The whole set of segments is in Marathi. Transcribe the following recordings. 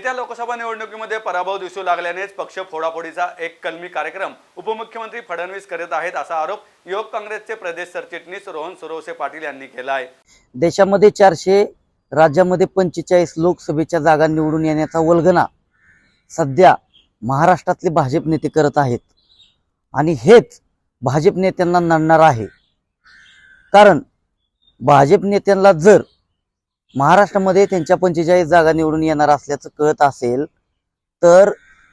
येत्या लोकसभा निवडणुकीमध्ये पराभव दिसू लागल्यानेच पक्ष फोडाफोडीचा एक कलमी कार्यक्रम उपमुख्यमंत्री फडणवीस करत आहेत असा आरोप युवक काँग्रेसचे प्रदेश सरचिटणीस रोहन सुरवसे पाटील यांनी केला आहे. देशामध्ये चारशे राज्यामध्ये पंचेचाळीस लोकसभेच्या जागा निवडून येण्याचा वल्गना सध्या महाराष्ट्रातले भाजप नेते करत आहेत. आणि हेच भाजप नेत्यांना नडणार आहे. कारण भाजप नेत्यांना जर महाराष्ट्रामध्ये त्यांच्या पंचेचाळीस जागा निवडून येणार असल्याचं कळत असेल तर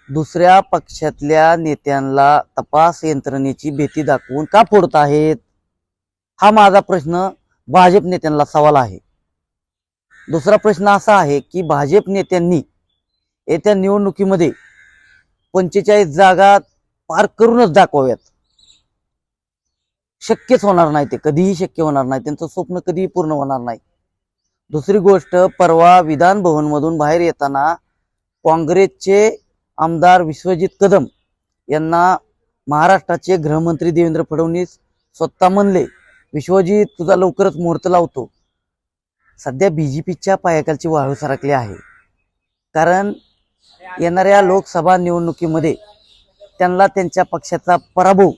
दुसऱ्या पक्षातल्या नेत्यांना तपास यंत्रणेची भीती दाखवून का फोडत आहेत? हा माझा प्रश्न भाजप नेत्यांना सवाल आहे. दुसरा प्रश्न असा आहे की भाजप नेत्यांनी येत्या निवडणुकीमध्ये पंचेचाळीस जागा पार करूनच दाखवाव्यात. शक्यच होणार नाही ते कधीही शक्य होणार नाही त्यांचं स्वप्न कधीही पूर्ण होणार नाही. दुसरी गोष्ट परवा विधान भवनमधून बाहेर येताना काँग्रेसचे आमदार विश्वजित कदम यांना महाराष्ट्राचे गृहमंत्री देवेंद्र फडणवीस स्वतः म्हणले विश्वजित तुझा लवकरच मुहूर्त लावतो. सध्या बी जे पीच्या पायाखालची वाळू सरकली आहे. कारण येणाऱ्या लोकसभा निवडणुकीमध्ये त्यांना त्यांच्या पक्षाचा पराभव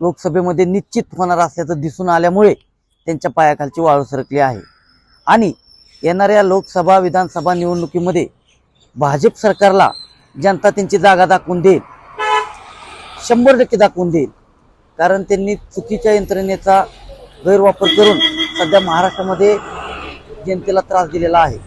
लोकसभेमध्ये निश्चित होणार असल्याचं दिसून आल्यामुळे त्यांच्या पायाखालची वाळू सरकली आहे. आणि येणाऱ्या लोकसभा विधानसभा निवडणुकीमध्ये भाजप सरकारला जनता त्यांची जागा दाखवून देईल. शंभर टक्के दाखवून देईल. कारण त्यांनी चुकीच्या यंत्रणेचा गैरवापर करून सध्या महाराष्ट्रामध्ये जनतेला त्रास दिलेला आहे.